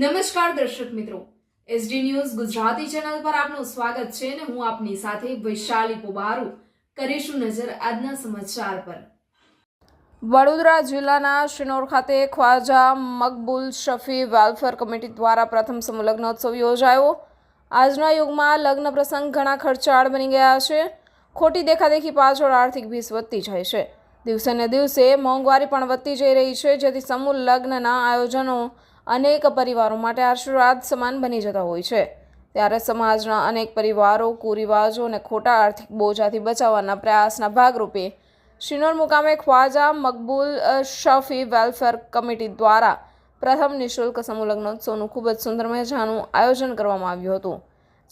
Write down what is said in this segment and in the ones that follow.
નમસ્કાર દર્શક મિત્રો. એસડી ન્યૂઝ ગુજરાતી ચેનલ પર આપનું સ્વાગત છે અને હું આપની સાથે વૈશાલી પોબારુ કરીશું નજર આજના સમાચાર પર. વડોદરા જિલ્લાના શિનોર ખાતે ખ્વાજા મકબૂલ શફી વેલફેર કમિટી દ્વારા પ્રથમ સમૂહ યોજાયો. આજના યુગમાં લગ્ન પ્રસંગ ઘણા ખર્ચાળ બની ગયા છે. ખોટી દેખાદેખી પાછળ આર્થિક ભીસ વધતી જાય છે. દિવસે ને દિવસે મોંઘવારી પણ વધતી જઈ રહી છે, જેથી સમૂહ લગ્નના આયોજનો અનેક પરિવારો માટે આશીર્વાદ સમાન બની જતા હોય છે. ત્યારે સમાજના અનેક પરિવારો કુરિવાજો અને ખોટા આર્થિક બોજાથી બચાવવાના પ્રયાસના ભાગરૂપે શિનોર મુકામે ખ્વાજા મકબૂલ શફી વેલફેર કમિટી દ્વારા પ્રથમ નિઃશુલ્ક સમૂહ ખૂબ જ સુંદર મજાનું આયોજન કરવામાં આવ્યું હતું,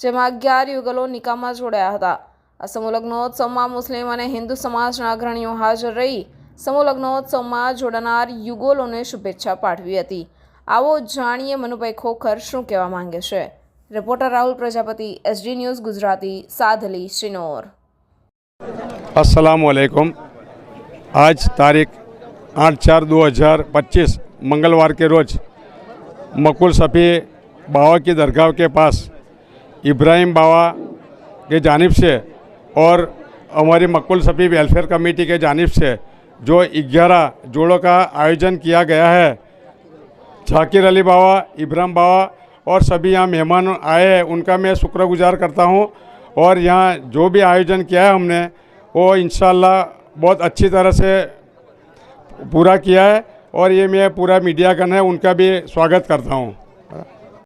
જેમાં અગિયાર યુગલો નિકામાં જોડાયા હતા. આ સમૂહ લગ્નોત્સવમાં મુસ્લિમ અને હિન્દુ સમાજના અગ્રણીઓ હાજર રહી સમૂહ લગ્નોત્સવમાં જોડાનાર યુગલોને શુભેચ્છા પાઠવી હતી. આવો જાણીએ મનુભાઈ ખોખર શું કહેવા માંગે છે reporter Rahul Prajapati SD news Gujarati Sadhli Sinor असलकुम आज तारीख आठ चार दो हज़ार पच्चीस मंगलवार के रोज़ मकुल सफ़ी बाबा की दरगाह के पास इब्राहिम बाबा के जानिब से और हमारी मकुल सफ़ी वेलफेयर कमेटी के जानिब से जो ग्यारह जोड़ों का आयोजन किया गया है झाकिर अली बाबा इब्राहिम बाबा और सभी यहाँ मेहमान आए हैं। उनका मैं शुक्रगुजार करता हूँ और यहाँ जो भी आयोजन किया है हमने, वो इन बहुत अच्छी तरह से पूरा किया है और ये मैं पूरा मीडिया का है, उनका भी स्वागत करता हूँ।